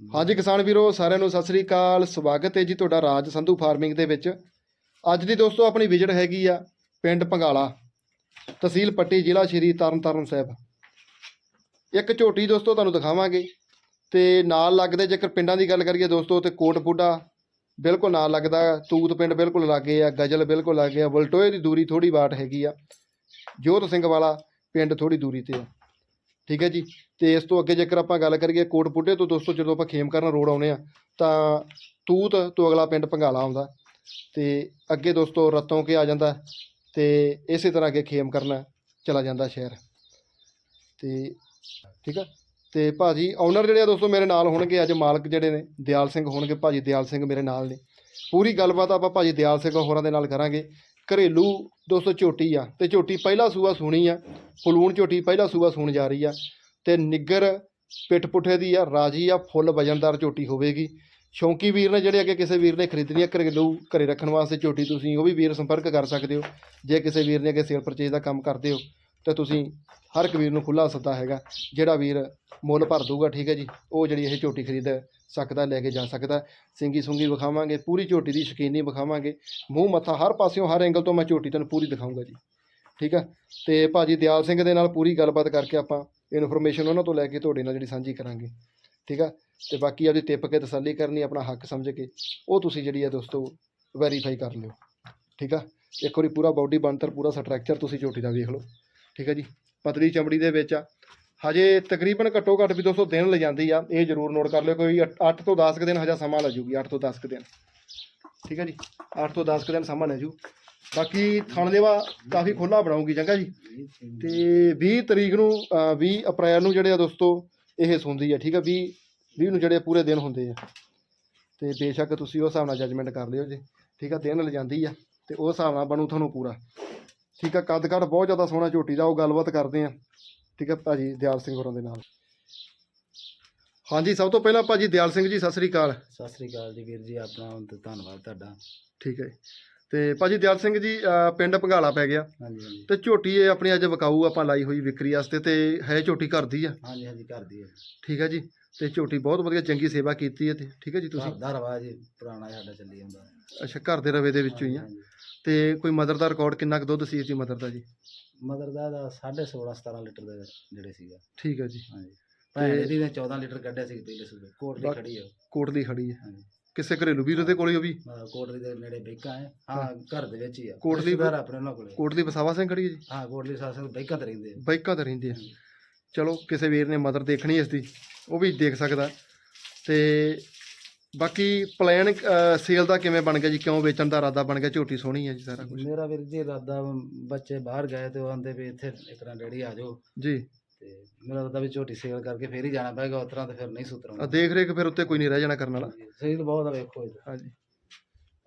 ਹਾਂਜੀ ਕਿਸਾਨ ਵੀਰੋ, ਸਾਰਿਆਂ ਨੂੰ ਸਤਿ ਸ੍ਰੀ ਅਕਾਲ। ਸਵਾਗਤ ਹੈ ਜੀ ਤੁਹਾਡਾ ਰਾਜ ਸੰਧੂ ਫਾਰਮਿੰਗ ਦੇ ਵਿੱਚ। ਅੱਜ ਦੀ ਦੋਸਤੋ ਆਪਣੀ ਵਿਜ਼ਿਟ ਹੈਗੀ ਆ ਪਿੰਡ ਪੰਗਾਲਾ, ਤਹਿਸੀਲ ਪੱਟੀ, ਜ਼ਿਲ੍ਹਾ ਸ਼੍ਰੀ ਤਰਨਤਾਰਨ ਸਾਹਿਬ। ਇੱਕ ਝੋਟੀ ਦੋਸਤੋ ਤੁਹਾਨੂੰ ਦਿਖਾਵਾਂਗੇ ਤੇ ਨਾਲ ਲੱਗਦੇ ਜੇਕਰ ਪਿੰਡਾਂ ਦੀ ਗੱਲ ਕਰੀਏ ਦੋਸਤੋ ਤੇ ਕੋਟਪੁੱਡਾ ਬਿਲਕੁਲ ਨਾਲ ਲੱਗਦਾ, ਤੂਤ ਪਿੰਡ ਬਿਲਕੁਲ ਲਾਗੇ ਆ, ਗਜਲ ਬਿਲਕੁਲ ਲਾਗੇ ਆ ਵਲਟੋਏ ਦੀ ਦੂਰੀ ਥੋੜੀ ਬਾਟ ਹੈਗੀ ਆ। ਜੋਤ ਸਿੰਘ ਵਾਲਾ ਪਿੰਡ ਥੋੜੀ ਦੂਰੀ ਤੇ ਆ। ਠੀਕ ਹੈ ਜੀ? ਤੇ ਇਸ ਤੋਂ ਅੱਗੇ ਜੇਕਰ ਆਪਾਂ ਗੱਲ ਕਰੀਏ ਕੋਟਪੁੱਡੇ ਤੋਂ, ਦੋਸਤੋ, ਜਦੋਂ ਆਪਾਂ ਖੇਮ ਕਰਨ ਰੋਡ ਆਉਨੇ ਆ ਤਾਂ ਤੂਤ ਤੋਂ ਅਗਲਾ ਪਿੰਡ ਪੰਗਾਲਾ ਆਉਂਦਾ। ਤੇ ਅੱਗੇ ਦੋਸਤੋ ਰਤੋਂ ਕੇ ਆ ਜਾਂਦਾ ਤੇ ਇਸੇ ਤਰ੍ਹਾਂ ਅੱਗੇ ਖੇਮ ਕਰਨਾ ਚਲਾ ਜਾਂਦਾ ਸ਼ਹਿਰ। ਤੇ ਠੀਕ ਆ? ਤੇ ਭਾਜੀ ਓਨਰ ਜਿਹੜੇ ਆ ਦੋਸਤੋ ਮੇਰੇ ਨਾਲ ਹੋਣਗੇ, ਅੱਜ ਮਾਲਕ ਜਿਹੜੇ ਨੇ, ਦਿਆਲ ਸਿੰਘ ਹੋਣਗੇ, ਭਾਜੀ ਦਿਆਲ ਸਿੰਘ ਮੇਰੇ ਨਾਲ ਨੇ। ਪੂਰੀ ਗੱਲਬਾਤ ਆਪਾਂ ਭਾਜੀ ਦਿਆਲ ਸਿੰਘ ਹੋਰਾਂ ਦੇ ਨਾਲ ਕਰਾਂਗੇ। ਘਰੇਲੂ ਦੋਸਤੋ ਝੋਟੀ ਆ ਤੇ ਝੋਟੀ ਪਹਿਲਾ ਸੂਆ ਸੂਣੀ ਆ, ਫਲੂਣ ਝੋਟੀ ਪਹਿਲਾ ਸੂਆ ਸੂਣ ਜਾ ਰਹੀ ਆ ਤੇ ਨਿੱਗਰ ਪਿੱਠ ਪੁੱਠੇ ਦੀ ਆ, ਰਾਜੀ ਆ, ਫੁੱਲ ਵਜਨਦਾਰ ਝੋਟੀ ਹੋਵੇਗੀ। ਸ਼ੌਂਕੀ ਵੀਰ ਨੇ ਜਿਹੜੇ ਅੱਗੇ ਕਿਸੇ ਵੀਰ ਨੇ ਖਰੀਦਣੀ ਆ ਘਰੇਲੂ ਘਰੇ ਰੱਖਣ ਵਾਸਤੇ ਝੋਟੀ ਤੁਸੀਂ ਉਹ ਵੀ ਵੀਰ ਸੰਪਰਕ ਕਰ ਸਕਦੇ ਹੋ, ਜੇ ਕਿਸੇ ਵੀਰ ਨੇ ਅੱਗੇ ਸੇਲ ਪਰਚੇਜ ਦਾ ਕੰਮ ਕਰਦੇ ਹੋ। ਤਾਂ ਤੁਸੀਂ ਹਰ ਇੱਕ ਵੀਰ ਨੂੰ ਖੁੱਲਾ ਸੱਦਾ ਹੈਗਾ, ਜਿਹੜਾ ਵੀਰ ਮੁੱਲ ਭਰ ਦੂਗਾ ਠੀਕ ਹੈ ਜੀ, ਉਹ ਜਿਹੜੀ ਇਹ ਝੋਟੀ ਖਰੀਦ ਸਕਦਾ, ਲੈ ਕੇ ਜਾ ਸਕਦਾ। ਸਿੰਗੀ ਸੁੰਗੀ ਵਿਖਾਵਾਂਗੇ, ਪੂਰੀ ਝੋਟੀ ਦੀ ਸ਼ਕੀਨੀ ਵਿਖਾਵਾਂਗੇ। ਮੂੰਹ ਮੱਥਾ ਹਰ ਪਾਸਿਓਂ, ਹਰ ਐਂਗਲ ਤੋਂ ਮੈਂ ਝੋਟੀ ਤੁਹਾਨੂੰ ਪੂਰੀ ਦਿਖਾਊਂਗਾ ਜੀ, ਠੀਕ ਆ ਤੇ ਭਾਜੀ ਦਿਆਲ ਸਿੰਘ ਦੇ ਨਾਲ ਪੂਰੀ ਗੱਲਬਾਤ ਕਰਕੇ ਆਪਾਂ ਇਨਫੋਰਮੇਸ਼ਨ ਉਹਨਾਂ ਤੋਂ ਲੈ ਕੇ ਤੁਹਾਡੇ ਨਾਲ ਜਿਹੜੀ ਸਾਂਝੀ ਕਰਾਂਗੇ, ਠੀਕ ਆ ਤੇ ਬਾਕੀ ਆਪਦੀ ਟਿੱਪ ਕੇ ਤਸੱਲੀ ਕਰਨੀ, ਆਪਣਾ ਹੱਕ ਸਮਝ ਕੇ, ਉਹ ਤੁਸੀਂ ਜਿਹੜੀ ਆ ਦੋਸਤੋ ਵੈਰੀਫਾਈ ਕਰ ਲਿਓ, ਠੀਕ ਆ ਇੱਕ ਵਾਰੀ ਪੂਰਾ ਬਾਡੀ ਬਣਤਰ, ਪੂਰਾ ਸਟਰਕਚਰ ਤੁਸੀਂ ਝੋਟੀ ਦਾ ਵੇਖ ਲਓ। ਠੀਕ ਹੈ ਜੀ ਪਤਲੀ ਚਮੜੀ ਦੇ ਵਿੱਚ ਆ। ਹਜੇ ਤਕਰੀਬਨ ਘੱਟੋ ਘੱਟ ਵੀ ਦੋਸਤੋ ਦਿਨ ਲੈ ਜਾਂਦੀ ਆ ਇਹ ਜ਼ਰੂਰ ਨੋਟ ਕਰ ਲਿਓ ਕੋਈ 8 ਤੋਂ 10 ਕੁ ਦਿਨ ਹਜਾ ਸਮਾਂ ਲੈ ਜੂਗੀ 8 ਤੋਂ 10 ਕੁ ਦਿਨ। ਠੀਕ ਹੈ ਜੀ 8 ਤੋਂ 10 ਕੁ ਦਿਨ ਸਮਾਂ ਲੈ ਜੂ। ਬਾਕੀ ਥਣ ਕਾਫੀ ਖੁੱਲਾ ਬਣਾਉਂਗੀ ਚੰਗਾ ਜੀ। ਤੇ 20 ਤਰੀਕ ਨੂੰ ਅ, 20 ਅਪ੍ਰੈਲ ਨੂੰ ਜਿਹੜੇ ਆ ਦੋਸਤੋ ਇਹ ਸੁਣਦੀ ਆ ਠੀਕ ਆ 20 20 ਨੂੰ ਜਿਹੜੇ ਪੂਰੇ ਦਿਨ ਹੁੰਦੇ ਆ। ਤੇ ਬੇਸ਼ੱਕ ਤੁਸੀਂ ਉਸ ਹਿਸਾਬ ਨਾਲ ਜੱਜਮੈਂਟ ਕਰ ਲਿਓ ਜੀ ਠੀਕ ਆ ਦਿਨ ਲੈ ਜਾਂਦੀ ਆ ਤੇ ਉਸ ਹਿਸਾਬ ਨਾਲ ਬਣੂ ਤੁਹਾਨੂੰ ਪੂਰਾ। ਠੀਕ ਆ ਕੱਦ ਕੱਦ ਬਹੁਤ ਜ਼ਿਆਦਾ ਸੋਹਣਾ ਝੋਟੀ ਦਾ ਉਹ ਗੱਲਬਾਤ ਕਰਦੇ ਆ। ਠੀਕ ਆ ਭਾਜੀ ਦਿਆਲ ਸਿੰਘ ਹੋਰਾਂ ਦੇ ਨਾਲ। ਹਾਂਜੀ ਸਭ ਤੋਂ ਪਹਿਲਾਂ ਭਾਜੀ ਦਿਆਲ ਸਿੰਘ ਜੀ ਸਤਿ ਸ੍ਰੀ ਅਕਾਲ। ਸਤਿ ਸ੍ਰੀ ਅਕਾਲ ਜੀ ਵੀਰ ਜੀ ਆਪਣਾ ਧੰਨਵਾਦ ਤੁਹਾਡਾ। ਠੀਕ ਹੈ। ਤੇ ਭਾਜੀ ਦਿਆਲ ਸਿੰਘ ਜੀ ਪਿੰਡ ਭੰਗਾਲਾ ਪੈ ਗਿਆ। ਹਾਂਜੀ ਹਾਂਜੀ। ਤੇ ਝੋਟੀ ਇਹ ਆਪਣੀ ਅੱਜ ਵਿਕਾਊ ਆਪਾਂ ਲਾਈ ਹੋਈ ਵਿਕਰੀ ਵਾਸਤੇ ਤੇ ਹੈ ਝੋਟੀ ਘਰ ਦੀ ਆ? ਹਾਂਜੀ ਹਾਂਜੀ ਘਰ ਦੀ ਹੈ ਠੀਕ ਹੈ ਜੀ। ਤੇ ਝੋਟੀ ਬਹੁਤ ਵਧੀਆ ਚੰਗੀ ਸੇਵਾ ਕੀਤੀ ਹੈ ਤੇ ਠੀਕ ਹੈ ਜੀ ਤੁਸੀਂ? ਘਰ ਦਾ ਰਵਾਜ ਪੁਰਾਣਾ ਸਾਡਾ ਚੱਲੀ ਜਾਂਦਾ। ਅੱਛਾ ਘਰ ਦੇ ਰਵੇ ਦੇ ਵਿੱਚੋਂ ਹੀ ਆ। ਤੇ ਕੋਈ ਮਦਰ ਦਾ ਰਿਕਾਰਡ ਕਿੰਨਾ ਕੁ ਦੁੱਧ ਸੀ ਇਸ ਦੀ ਮਦਰ ਦਾ ਜੀ? ਮਦਰ ਦਾ ਦਾ 16.5 17 ਲੀਟਰ ਦਾ ਜਿਹੜੇ ਸੀਗਾ। ਠੀਕ ਹੈ ਜੀ। ਹਾਂਜੀ। ਭੈਣ ਦੀ ਨੇ 14 ਲੀਟਰ ਕੱਢਿਆ ਸੀ ਪਹਿਲੇ ਸੂਬੇ ਕੋਟਲੀ ਬਾ- ਖੜੀ ਹੈ। ਕੋਟਲੀ ਖੜੀ ਹੈ ਹਾਂਜੀ। ਕਿਸੇ ਘਰੇਲੂ ਵੀਰ ਦੇ ਕੋਲੇ ਉਹ ਵੀ? ਕੋਟਲੀ ਦੇ ਨੇੜੇ ਬੈਕਾਂ ਹੈ। ਹਾਂ ਘਰ ਦੇ ਵਿੱਚ ਹੀ ਆ। ਕੋਟਲੀ ਰਿਸ਼ਤੇਦਾਰ ਆਪਣੇ ਉਹਨਾਂ ਕੋਲੇ। ਕੋਟਲੀ ਵਸਾਵਾ ਸਿੰਘ ਖੜੀ ਹੈ ਜੀ? ਹਾਂ ਕੋਟਲੀ ਸਾਸ ਬੈਕਾਂ ਤੇ ਰਹਿੰਦੇ ਆ। ਬਾਈਕਾਂ ਤੇ ਰਹਿੰਦੇ ਆ। ਚਲੋ ਕਿਸੇ ਵੀਰ ਨੇ ਮਦਰ ਦੇਖਣੀ ਇਸ ਦੀ ਉਹ ਵੀ ਦੇਖ ਸਕਦਾ। ਤੇ ਬਾਕੀ ਪਲਾਨ ਸੇਲ ਦਾ ਕਿਵੇਂ ਬਣ ਗਿਆ ਜੀ? ਕਿਉਂ ਵੇਚਣ ਦਾ ਇਰਾਦਾ ਬਣ ਗਿਆ? ਝੋਟੀ ਸੋਹਣੀ ਹੈ ਜੀ ਸਾਰਾ ਕੁਝ ਮੇਰਾ ਵੀਰ ਜੀ ਇਰਾਦਾ ਬੱਚੇ ਬਾਹਰ ਗਏ ਤੇ ਉਹ ਆਂਦੇ ਵੀ ਇੱਥੇ ਇੱਕ ਤਰ੍ਹਾਂ ਡੈਡੀ ਆ ਜਾਓ। ਜੀ। ਤੇ ਮੇਰਾ ਇਰਾਦਾ ਵੀ ਝੋਟੀ ਸੇਲ ਕਰਕੇ ਫੇਰ ਹੀ ਜਾਣਾ ਪਏਗਾ ਉਸ ਤਰ੍ਹਾਂ ਤੇ ਫਿਰ ਨਹੀਂ ਆ ਸੁਤਰਾਂਗਾ ਦੇਖ ਰੇਖ ਫਿਰ ਉੱਤੇ ਕੋਈ ਨਹੀਂ ਰਹਿ ਜਾਣਾ ਕਰਨ ਵਾਲਾ। ਸੇਲ ਬਹੁਤ ਆ ਵੇਖੋ ਇਹਦਾ। ਹਾਂਜੀ।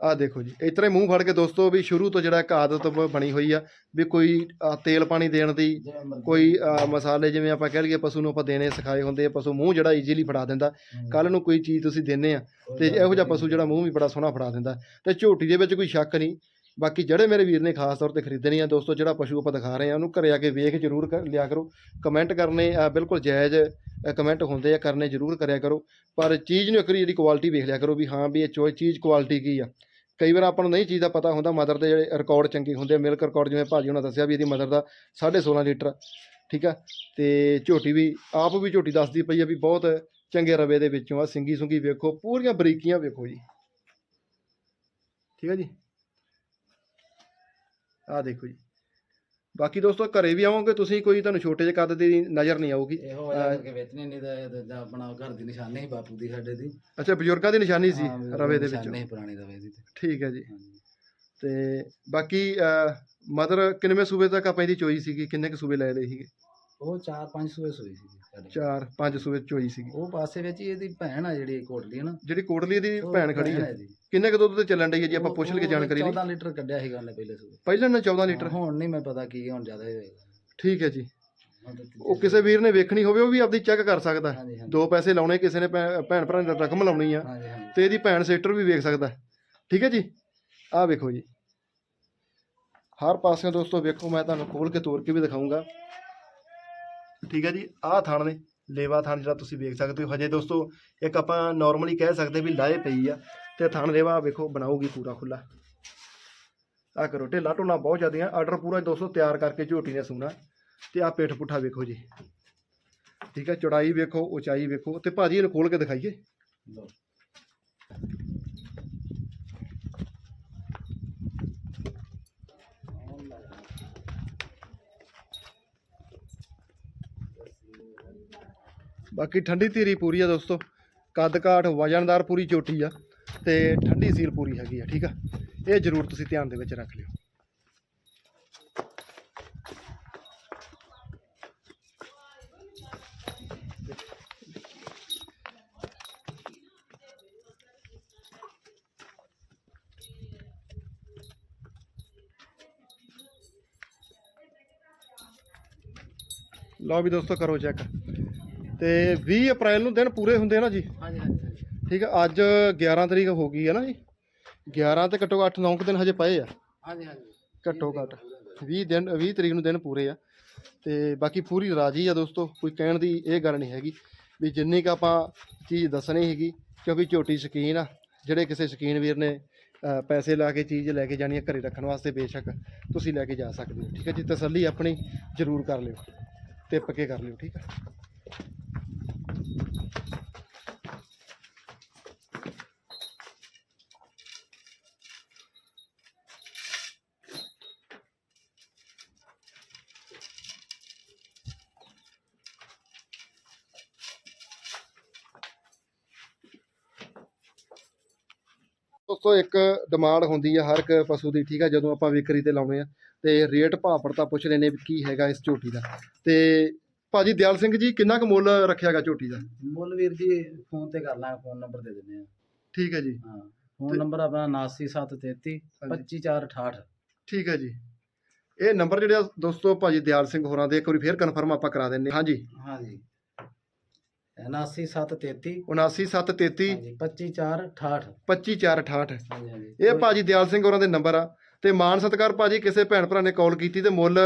ਆ ਦੇਖੋ ਜੀ ਹੀ ਮੂੰਹ ਫੜ ਕੇ ਦੋਸਤੋ ਵੀ ਸ਼ੁਰੂ ਤੋਂ ਜਿਹੜਾ ਇੱਕ ਆਦਤ ਬ- ਬਣੀ ਹੋਈ ਆ ਵੀ ਕੋਈ ਅ, ਤੇਲ ਪਾਣੀ ਦੇਣ ਦੀ ਜਿਵੇਂ ਮਰਜ਼ੀ। ਕੋਈ ਅ, ਮਸਾਲੇ ਜਿਵੇਂ ਆਪਾਂ ਕਹਿ ਲਈਏ ਪਸ਼ੂ ਨੂੰ ਆਪਾਂ ਦੇਣੇ ਸਿਖਾਏ ਹੁੰਦੇ ਆ ਪਸ਼ੂ ਮੂੰਹ ਜਿਹੜਾ ਈਜ਼ੀਲੀ ਫੜਾ ਦਿੰਦਾ। ਕੱਲ ਨੂੰ ਕੋਈ ਚੀਜ਼ ਤੁਸੀਂ ਦਿੰਦੇ ਆ ਤੇ ਇਹੋ ਜਿਹਾ ਪਸ਼ੂ ਜਿਹੜਾ ਮੂੰਹ ਵੀ ਬੜਾ ਸੋਹਣਾ ਫੜਾ ਦਿੰਦਾ। ਤੇ ਝੋਟੀ ਦੇ ਵਿੱਚ ਕੋਈ ਸ਼ੱਕ ਨਹੀਂ ਬਾਕੀ ਜਿਹੜੇ ਮੇਰੇ ਵੀਰ ਨੇ ਖਾਸ ਤੌਰ ਤੇ ਖਰੀਦਣੀ ਆ ਦੋਸਤੋ, ਜਿਹੜਾ ਪਸ਼ੂ ਆਪਾਂ ਦਿਖਾ ਰਹੇ ਆ, ਉਹਨੂੰ ਘਰੇ ਆ ਕੇ ਵੇਖ ਜ਼ਰੂਰ ਕਰ ਲਿਆ ਕਰੋ। ਕਮੈਂਟ ਕਰਨੇ ਬਿਲਕੁਲ ਜਾਇਜ਼ ਕਮੈਂਟ ਹੁੰਦੇ ਆ, ਕਰਨੇ ਜ਼ਰੂਰ ਕਰਿਆ ਕਰੋ। ਪਰ ਚੀਜ਼ ਨੂੰ ਇੱਕ ਜਿਹੜੀ ਕੁਆਲਿਟੀ ਵੇਖ ਲਿਆ ਕਰੋ ਵੀ ਹਾਂ ਵੀ ਇਹ ਚੋਏ ਚੀਜ਼ ਕੁਆਲਿਟੀ ਕੀ ਆ। ਕਈ ਵਾਰ ਆਪਾਂ ਨੂੰ ਨਹੀਂ ਚੀਜ਼ ਦਾ ਪਤਾ ਹੁੰਦਾ ਮਦਰ ਦੇ ਜਿਹੜੇ ਰਿਕਾਰਡ ਚੰਗੇ ਹੁੰਦੇ ਆ ਮਿਲਕ ਰਿਕਾਰਡ ਜਿਵੇਂ ਭਾਜੀ ਉਹਨਾਂ ਦੱਸਿਆ ਵੀ ਇਹਦੀ ਮਦਰ ਦਾ 16.5 ਲੀਟਰ, ਠੀਕ ਆ? ਤੇ ਝੋਟੀ ਵੀ, ਆਪ ਵੀ ਝੋਟੀ ਦੱਸਦੀ ਪਈ ਆ ਵੀ ਬਹੁਤ ਚੰਗੇ ਰਵੇ ਦੇ ਵਿੱਚੋਂ ਆ ਸਿੰਗੀ ਸੁੰਗੀ ਵੇਖੋ, ਪੂਰੀਆਂ ਬਰੀਕੀਆਂ ਵੇਖੋ ਜੀ। ਠੀਕ ਆ ਜੀ? ਆ ਦੇਖੋ ਜੀ। ਬਾਕੀ ਦੋਸਤੋ ਘਰੇ ਵੀ ਆਵੋਗੇ ਤੁਸੀਂ ਕੋਈ ਤੁਹਾਨੂੰ ਛੋਟੇ ਜਿਹੇ ਕੱਦ ਦੀ ਨਜ਼ਰ ਨਹੀਂ ਆਊਗੀ। ਇਹੋ ਵਜ੍ਹਾ ਕਰਕੇ ਵੇਚਣੇ ਨਹੀਂ ਤਾਂ ਆਪਣਾ ਘਰ ਦੀ ਨਿਸ਼ਾਨੀ ਸੀ ਬਾਪੂ ਦੀ ਸਾਡੇ ਦੀ। ਅੱਛਾ ਬਜ਼ੁਰਗਾਂ ਦੀ ਨਿਸ਼ਾਨੀ ਸੀ ਹਾਂ, ਵੀ ਰਵੇ ਦੇ ਨਿਸ਼ਾਨੀ ਵਿੱਚੋਂ। ਸੀ ਪੁਰਾਣੀ ਰਵੇ ਦੀ ਤੇ। ਠੀਕ ਹੈ ਜੀ। ਹਾਂਜੀ। ਤੇ ਬਾਕੀ ਮਦਰ ਕਿੰਨਵੇਂ ਸੂਬੇ ਤੱਕ ਆਪਾਂ ਇਹਦੀ ਚੋਈ ਸੀਗੀ? ਕਿੰਨੇ ਕੁ ਸੂਬੇ ਲੈ ਲਏ ਸੀਗੇ? ਉਹ ਚਾਰ ਪੰਜ ਸੂਏ ਸੂਈ ਸੀ ਸਾਡੇ। ਚਾਰ ਪੰਜ ਸੂਬੇ ਚੋਈ ਸੀਗੀ। ਉਹ ਪਾਸੇ ਵਿੱਚ ਹੀ ਇਹਦੀ ਭੈਣ ਆ ਜਿਹੜੀ ਕੋਟਲੀ ਹੈ ਨਾ? ਜਿਹੜੀ ਕੋਟਲੀ ਦੀ ਉਹ ਭੈਣ ਖੜੀ ਹੈ ਇਹਦੀ। ਕਿੰਨੇ ਕੁ ਦੁੱਧ ਤੇ ਚੱਲਣ ਡਈ ਹੈ ਜੀ? ਆਪਾਂ ਪੁੱਛ ਲਈਏ ਜਾਣਕਾਰੀ ਲਈ 14 ਲੀਟਰ ਕੱਢਿਆ ਸੀਗਾ ਉਹਨੇ ਪਹਿਲੇ ਸੂਏ। ਪਹਿਲਾਂ ਨਾ 14 ਲੀਟਰ? ਹੁਣ ਨਹੀਂ ਮੈਂ ਪਤਾ ਕੀ ਹੁਣ ਜ਼ਿਆਦਾ ਹੋਏਗਾ। ਠੀਕ ਹੈ ਜੀ। ਉਹ ਕਿਸੇ ਵੀਰ ਨੇ ਵੇਖਣੀ ਹੋਵੇ ਉਹ ਵੀ ਆਪਦੀ ਚੈੱਕ ਕਰ ਸਕਦਾ। ਹਾਂਜੀ ਹਾਂਜੀ। ਦੋ ਪੈਸੇ ਲਾਉਣੇ ਕਿਸੇ ਨੇ ਭੈ- ਭੈਣ ਭਰਾ ਨੇ ਰਕਮ ਲਾਉਣੀ ਆ। ਹਾਂਜੀ ਹਾਂਜੀ। ਤੇ ਇਹਦੀ ਭੈਣ ਸਿਸਟਰ ਵੀ ਵੇਖ ਸਕਦਾ। ਠੀਕ ਹੈ ਜੀ? ਆਹ ਵੇਖੋ ਜੀ। ਹਰ ਪਾਸਿਓਂ ਦੋਸਤੋ ਵੇਖੋ ਮੈਂ ਤੁਹਾਨੂੰ ਖੋਲ ਕੇ ਤੋੜ ਕੇ ਵੀ ਦਿਖਾਊਂਗਾ। ਠੀਕ ਹੈ ਜੀ? ਆਹ ਥਣ ਨੇ ਲੇਵਾ ਥਣ ਜਿਹੜਾ ਤੁਸੀਂ ਵੇਖ ਸਕਦੇ ਹੋ। ਹਜੇ ਦੋਸਤੋ ਇੱਕ ਆਪਾਂ ਨਾਰਮਲੀ ਕਹਿ ਸਕਦੇ ਵੀ ਲਾਏ ਪਈ ਆ। ਤੇ ਥਣ ਲੇਵਾ ਵੇਖੋ ਬਣਾਉਗੀ ਪੂਰਾ ਖੁੱਲਾ ਆ ਕਰੋ ਢਿੱਲਾ ਢੋਲਾ ਬਹੁਤ ਜ਼ਿਆਦੀਆਂ ਆਰਡਰ ਪੂਰਾ ਦੋਸਤੋ ਤਿਆਰ ਕਰਕੇ ਝੋਟੀ ਨੇ ਸੂਣਾ। ਤੇ ਆ ਪੇਟ ਪੁੱਠਾ ਵੇਖੋ ਜੀ। ਠੀਕ ਹੈ ਚੌੜਾਈ ਵੇਖੋ ਉਚਾਈ ਵੇਖੋ ਤੇ ਭਾਜੀ ਇਹਨੂੰ ਖੋਲ ਕੇ ਦਿਖਾਈਏ। ਬਾਕੀ ਠੰਡੀ ਧੀਰੀ ਪੂਰੀ ਆ ਦੋਸਤੋ। ਕੱਦ ਕਾਠ ਵਜਨਦਾਰ ਪੂਰੀ ਝੋਟੀ ਆ। ਤੇ ਠੰਡੀ ਸੀਲ ਪੂਰੀ ਹੈਗੀ ਆ, ਠੀਕ ਆ? ਇਹ ਜ਼ਰੂਰ ਤੁਸੀਂ ਧਿਆਨ ਦੇ ਵਿੱਚ ਰੱਖ ਲਿਓ। ਲਓ ਵੀ ਦੋਸਤੋ, ਕਰੋ ਚੈੱਕ ਤੇ 20 ਅਪ੍ਰੈਲ ਨੂੰ ਦਿਨ ਪੂਰੇ ਹੁੰਦੇ ਨਾ ਜੀ? ਹਾਂਜੀ। ਠੀਕ ਆ ਅੱਜ 11 ਤਰੀਕ ਹੋ ਗਈ ਹੈ ਨਾ ਜੀ। 11 ਤੇ ਘੱਟੋ ਘੱਟ 9 ਦਿਨ ਹਜੇ ਪਏ ਆ। ਹਾਂਜੀ ਹਾਂਜੀ। ਘੱਟੋ ਘੱਟ। 20 ਦਿਨ 20 ਤਰੀਕ ਨੂੰ ਦਿਨ ਪੂਰੇ ਆ। ਤੇ ਬਾਕੀ ਪੂਰੀ ਰਾਜੀ ਆ ਦੋਸਤੋ ਕੋਈ ਕਹਿਣ ਦੀ ਇਹ ਗੱਲ ਨਹੀਂ ਹੈਗੀ ਵੀ ਜਿੰਨੀ ਕ ਆਪਾਂ ਚੀਜ਼ ਦੱਸਣੀ ਹੈਗੀ ਕਿਉਂਕਿ ਝੋਟੀ ਸ਼ਕੀਨ ਆ ਜਿਹੜੇ ਕਿਸੇ ਸ਼ਕੀਨ ਵੀਰ ਨੇ ਪੈਸੇ ਲਾ ਕੇ ਚੀਜ਼ ਲੈ ਕੇ ਜਾਣੀ ਹੈ ਘਰੇ ਰੱਖਣ ਵਾਸਤੇ ਬੇਸ਼ੱਕ ਤੁਸੀਂ ਲੈ ਕੇ ਜਾ ਸਕਦੇ ਹੋ ਠੀਕ ਹੈ ਜੀ? ਤਸੱਲੀ ਆਪਣੀ ਜ਼ਰੂਰ ਕਰ ਲਿਓ ਤੇ ਪੱਕੇ ਕਰ ਲਿਓ ਠੀਕ ਹੈ ਦੋਸਤੋ ਇੱਕ ਡਿਮਾਂਡ ਹੁੰਦੀ ਆ ਹਰ ਇੱਕ ਪਸ਼ੂ ਦੀ ਠੀਕ ਆ ਜਦੋਂ ਆਪਾਂ ਵਿਕਰੀ ਤੇ ਲਾਉਂਦੇ ਆ। ਤੇ ਰੇਟ ਭਾਅ ਪੜਤਾ ਪੁੱਛ ਲੈਨੇ ਵੀ ਕੀ ਹੈਗਾ ਇਸ ਝੋਟੀ ਦਾ। ਤੇ ਭਾਜੀ ਦਿਆਲ ਸਿੰਘ ਜੀ ਕਿੰਨਾ ਕੁ ਮੁੱਲ ਰੱਖਿਆਗਾ ਝੋਟੀ ਦਾ? ਮੁੱਲ ਵੀਰ ਜੀ ਫੋਨ ਤੇ ਕਰ ਲਾਂਗੇ ਫੋਨ ਨੰਬਰ ਦੇ ਦਿੰਦੇ ਆ। ਠੀਕ ਹੈ ਜੀ। ਹਾਂ ਫੋਨ ਨੰਬਰ ਆਪਣਾ 99733 25768 ਠੀਕ ਹੈ ਜੀ। ਇਹ ਨੰਬਰ ਜਿਹੜੇ ਦੋਸਤੋ ਭਾਜੀ ਦਿਆਲ ਸਿੰਘ ਹੋਰਾਂ ਦੇ ਇੱਕ ਵਾਰੀ ਫੇਰ ਕਨਫਰਮ ਆਪਾਂ ਕਰਾ ਦਿੰਨੇ ਹਾਂਜੀ। ਹਾਂਜੀ। 99733 79733 ਹਾਂਜੀ 25468 25468 ਹਾਂਜੀ ਹਾਂਜੀ। ਇਹ ਭਾਜੀ ਦਿਆਲ ਸਿੰਘ ਹੋਰਾਂ ਦੇ ਨੰਬਰ ਆ। ਤੇ ਮਾਨ ਸਤਿਕਾਰ ਭਾਜੀ ਕਿਸੇ ਭੈਣ ਭਰਾ ਨੇ ਕਾਲ ਕੀਤੀ ਤੇ ਮੁੱਲ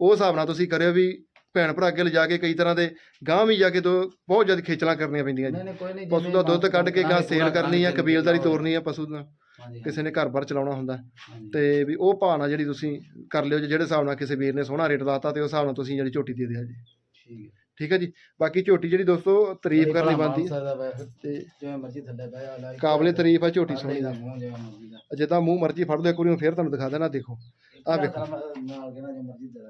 ਉਹ ਹਿਸਾਬ ਨਾਲ ਤੁਸੀਂ ਕਰਿਓ ਵੀ ਭੈਣ ਭਰਾ ਅੱਗੇ ਲਿਜਾ ਕੇ ਕਈ ਤਰ੍ਹਾਂ ਦੇ ਗਾਂ ਵੀ ਜਾ ਕੇ ਤੋਂ ਬਹੁਤ ਜ਼ਿਆਦਾ ਖੇਚਲਾਂ ਕਰਨੀਆਂ ਪੈਂਦੀਆਂ ਜੀ। ਨਹੀਂ ਨਹੀਂ ਕੋਈ ਨਹੀਂ ਪਸ਼ੂ ਦਾ ਦੁੱਧ ਕੱਢ ਕੇ ਗਾਂ ਸੇਲ ਕਰਨੀ ਆ ਕਬੀਲਦਾਰੀ ਤੋਰਨੀ ਆ ਪਸ਼ੂ ਦਾ। ਹਾਂਜੀ ਕਿਸੇ ਨੇ ਘਰ-ਬਾਰ ਚਲਾਉਣਾ ਹੁੰਦਾ। ਹਾਂਜੀ। ਤੇ ਵੀ ਉਹ ਨਾਲ ਜਿਹੜੀ ਤੁਸੀਂ ਕਰ ਲਿਓ ਜੇ ਜਿਹੜੇ ਹਿਸਾਬ ਨਾਲ ਕਿਸੇ ਵੀਰ ਨੇ ਸੋਹਣਾ ਰੇਟ ਲਾਤਾ ਤੇ ਉਸ ਹਿਸਾਬ ਨਾਲ ਤੁਸੀਂ ਜਿਹੜੀ ਝੋਟੀ ਦੇ ਦਿਆ ਜੀ। ਠੀਕ ਹੈ। ਠੀਕ ਹੈ ਜੀ। ਬਾਕੀ ਝੋਟੀ ਜਿਹੜੀ ਦੋਸਤੋ ਤਾਰੀਫ ਕਰਨੀ ਵਾ, ਤੇ ਜਿਵੇਂ ਮਰਜ਼ੀ ਥੱਲੇ ਬਹਿ ਜਾ ਲਾਈਕ ਕਾਬਲੇ ਤਾਰੀਫ ਆ ਝੋਟੀ ਸੋਹਣੀ ਦਾ। ਮੂੰਹ ਜਿਵੇਂ ਮਰਜ਼ੀ ਦਾ। ਜਿੱਦਾਂ ਮੂੰਹ ਮਰਜ਼ੀ ਫੜ ਲਓ ਇੱਕ ਵਾਰੀ ਫੇਰ ਤੁਹਾਨੂੰ ਦਿਖਾ ਦੇਣਾ ਦੇਖੋ। ਆਹ ਵੇਖੋ। ਨਾਲ ਮਰਜ਼ੀ ਦੇ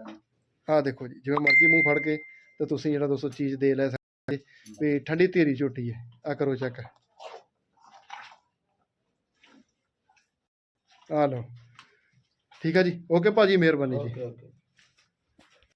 ਆਹ ਦੇਖੋ ਜੀ ਜਿਵੇਂ ਮਰਜ਼ੀ ਮੂੰਹ ਫੜ ਕੇ ਤੇ ਤੁਸੀਂ ਜਿਹੜਾ ਦੋਸਤੋ ਚੀਜ਼ ਦੇ ਲੈ ਸਕਦੇ ਵੀ ਠੰਡੀ ਧੀਰੀ ਝੋਟੀ ਹੈ। ਆ ਕਰੋ ਚੈੱਕ ਆ ਲਓ। ਠੀਕ ਹੈ ਜੀ। ਓਕੇ ਭਾਜੀ ਮਿਹਰਬਾਨੀ ਜੀ। Okay okay.